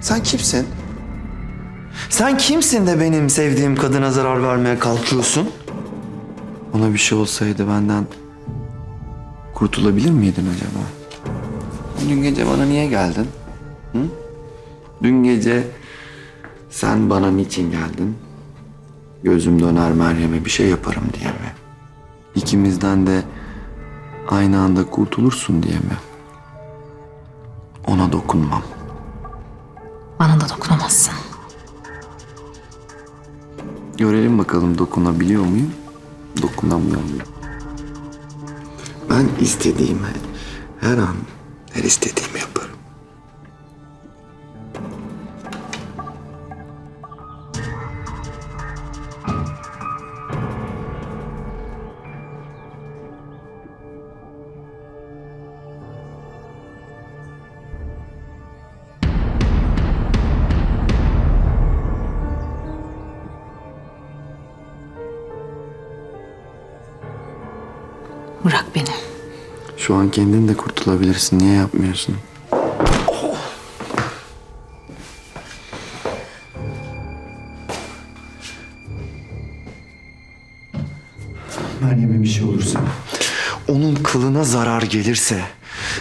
Sen kimsin? Sen kimsin de benim sevdiğim kadına zarar vermeye kalkıyorsun? Ona bir şey olsaydı benden kurtulabilir miydin acaba? Dün gece bana niye geldin? Hı? Dün gece sen bana niçin geldin? Gözüm döner Meryem'e bir şey yaparım diye mi? İkimizden de aynı anda kurtulursun diye mi? Ona dokunmam. Bana da dokunamazsın. Görelim bakalım dokunabiliyor muyum? Dokunamıyor muyum? Ben istediğimi her an her istediğimi Şu an kendin de kurtulabilirsin. Niye yapmıyorsun? Meryem'e bir şey olursa, onun kılına zarar gelirse,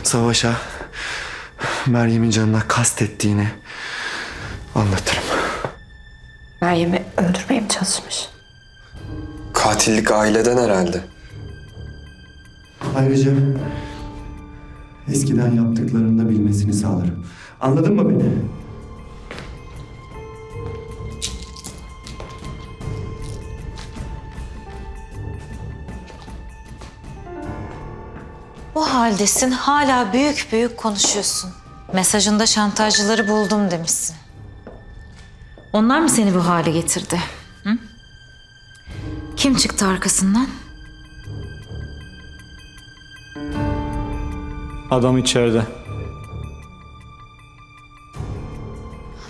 savaşa Meryem'in canına kastettiğini anlatırım. Meryem'i öldürmeye mi çalışmış? Katillik aileden herhalde. Ayrıca eskiden yaptıklarını da bilmesini sağlarım. Anladın mı beni? Bu haldesin hala büyük büyük konuşuyorsun. Mesajında şantajcıları buldum demişsin. Onlar mı seni bu hale getirdi? Hı? Kim çıktı arkasından? Adam içeride.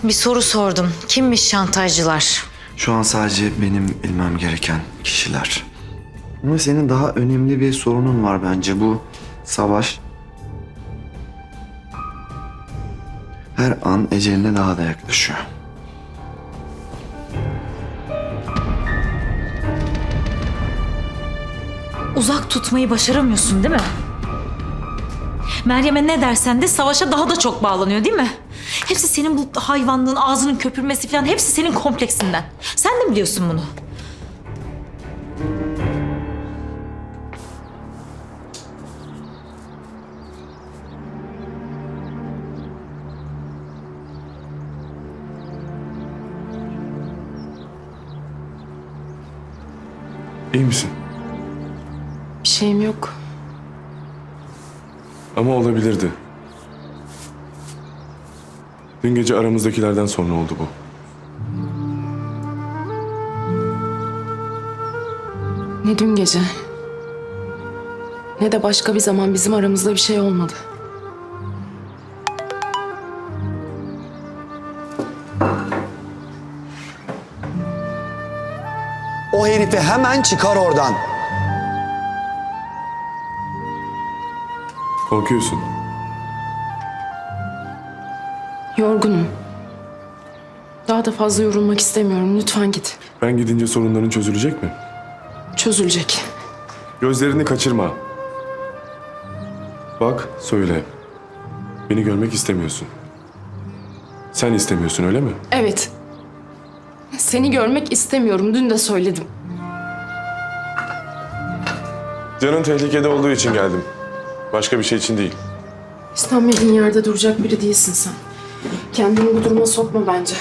Bir soru sordum. Kimmiş şantajcılar? Şu an sadece benim bilmem gereken kişiler. Ama senin daha önemli bir sorunun var bence bu savaş. Her an eceline daha da yaklaşıyor. Uzak tutmayı başaramıyorsun değil mi? Meryem'e ne dersen de savaşa daha da çok bağlanıyor değil mi? Hepsi senin bu hayvanlığın, ağzının köpürmesi falan hepsi senin kompleksinden. Sen de biliyorsun bunu. İyi misin? Bir şeyim yok. Ama olabilirdi. Dün gece aramızdakilerden sonra oldu bu. Ne dün gece. Ne de başka bir zaman bizim aramızda bir şey olmadı. O herifi hemen çıkar oradan. Korkuyorsun. Yorgunum. Daha da fazla yorulmak istemiyorum. Lütfen git. Ben gidince sorunların çözülecek mi? Çözülecek. Gözlerini kaçırma. Bak, söyle. Beni görmek istemiyorsun. Sen istemiyorsun öyle mi? Evet. Seni görmek istemiyorum. Dün de söyledim. Canın tehlikede olduğu için geldim. Başka bir şey için değil. İstenmediğin yerde duracak biri değilsin sen. Kendini bu duruma sokma bence.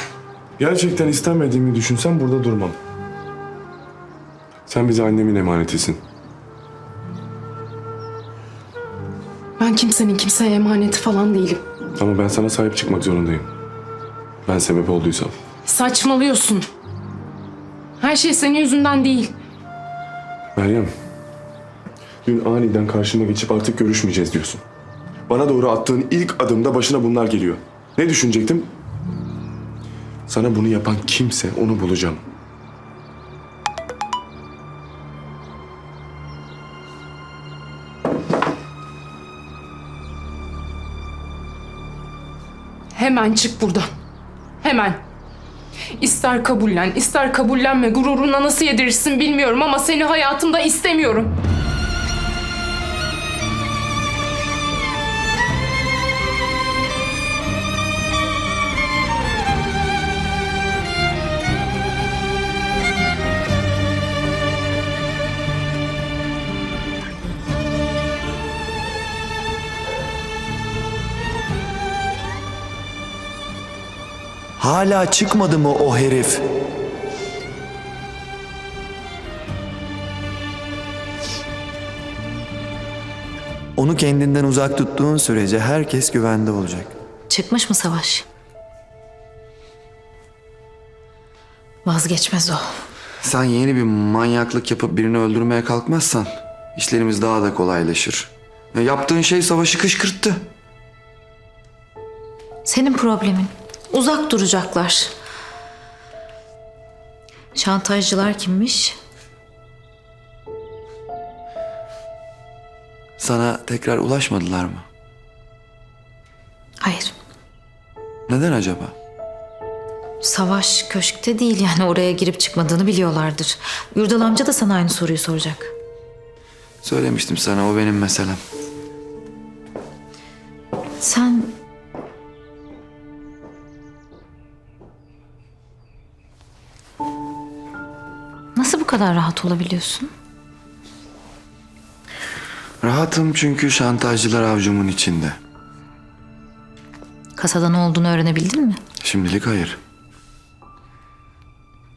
Gerçekten istenmediğimi düşünsem burada durmam. Sen bize annemin emanetisin. Ben kimsenin kimseye emaneti falan değilim. Ama ben sana sahip çıkmak zorundayım. Ben sebep olduysam. Saçmalıyorsun. Her şey senin yüzünden değil. Meryem, dün aniden karşıma geçip artık görüşmeyeceğiz diyorsun. Bana doğru attığın ilk adımda başına bunlar geliyor. Ne düşünecektim? Sana bunu yapan kimse onu bulacağım. Hemen çık buradan. Hemen. İster kabullen, ister kabullenme. Gururuna nasıl yedirirsin bilmiyorum ama seni hayatımda istemiyorum. Hala çıkmadı mı o herif? Onu kendinden uzak tuttuğun sürece herkes güvende olacak. Çıkmış mı savaş? Vazgeçmez o. Sen yeni bir manyaklık yapıp birini öldürmeye kalkmazsan işlerimiz daha da kolaylaşır. Ya yaptığın şey savaşı kışkırttı. Senin problemin. Uzak duracaklar. Şantajcılar kimmiş? Sana tekrar ulaşmadılar mı? Hayır. Neden acaba? Savaş köşkte değil yani oraya girip çıkmadığını biliyorlardır. Yurdal amca da sana aynı soruyu soracak. Söylemiştim sana o benim meselem. Sen... kadar rahat olabiliyorsun? Rahatım çünkü şantajcılar avcumun içinde. Kasada ne olduğunu öğrenebildin mi? Şimdilik hayır.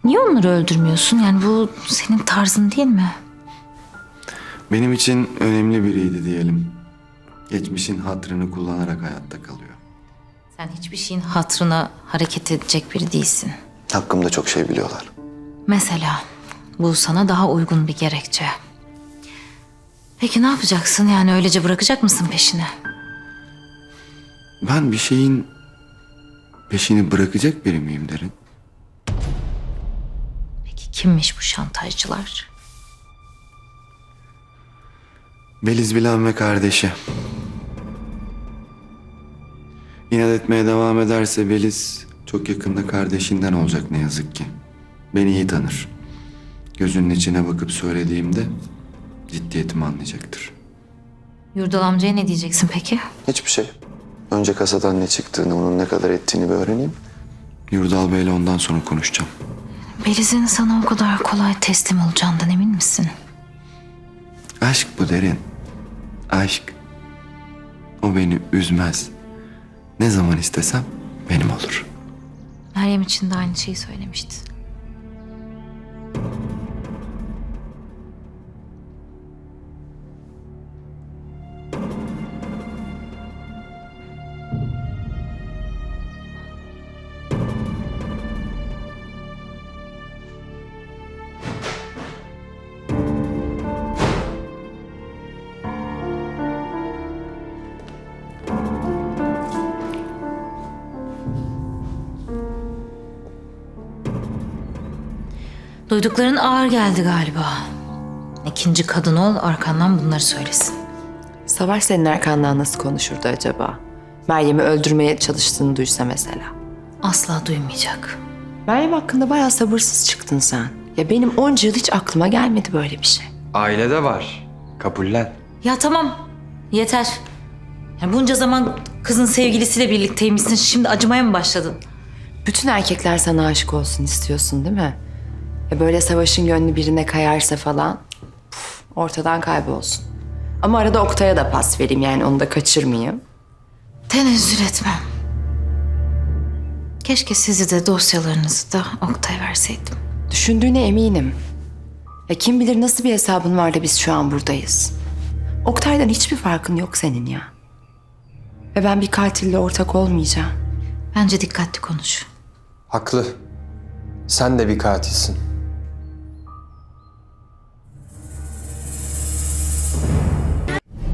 Niye onları öldürmüyorsun? Yani bu senin tarzın değil mi? Benim için önemli biriydi diyelim. Geçmişin hatrını kullanarak hayatta kalıyor. Sen hiçbir şeyin hatrına hareket edecek biri değilsin. Hakkımda çok şey biliyorlar. Mesela bu sana daha uygun bir gerekçe. Peki ne yapacaksın? Yani öylece bırakacak mısın peşini? Ben bir şeyin peşini bırakacak biri miyim derin? Peki kimmiş bu şantajcılar? Beliz Bilan ve kardeşi. İnat etmeye devam ederse Beliz çok yakında kardeşinden olacak ne yazık ki. Beni iyi tanır. Gözünün içine bakıp söylediğimde ciddiyetimi anlayacaktır. Yurdal amcaya ne diyeceksin peki? Hiçbir şey. Önce kasadan ne çıktığını, onun ne kadar ettiğini bir öğreneyim. Yurdal Bey'le ondan sonra konuşacağım. Beliz'in sana o kadar kolay teslim olacağından emin misin? Aşk bu derin. Aşk. O beni üzmez. Ne zaman istesem benim olur. Meryem için de aynı şeyi söylemişti. Duydukların ağır geldi galiba. İkinci kadın ol arkandan bunları söylesin. Savaş senin arkandan nasıl konuşurdu acaba? Meryem'i öldürmeye çalıştığını duysa mesela. Asla duymayacak. Meryem hakkında bayağı sabırsız çıktın sen. Ya benim onca yıl hiç aklıma gelmedi böyle bir şey. Ailede var. Kabullen. Ya tamam yeter. Ya bunca zaman kızın sevgilisiyle birlikteymişsin şimdi acımaya mı başladın? Bütün erkekler sana aşık olsun istiyorsun değil mi? Ya böyle savaşın gönlü birine kayarsa falan puf, ortadan kaybolsun. Ama arada Oktay'a da pas vereyim yani onu da kaçırmayayım. Tenezzül etmem. Keşke sizi de dosyalarınızı da Oktay verseydim. Düşündüğüne eminim. Ya kim bilir nasıl bir hesabın var da biz şu an buradayız. Oktay'dan hiçbir farkın yok senin ya. Ve ben bir katille ortak olmayacağım. Bence dikkatli konuş. Haklı. Sen de bir katilsin.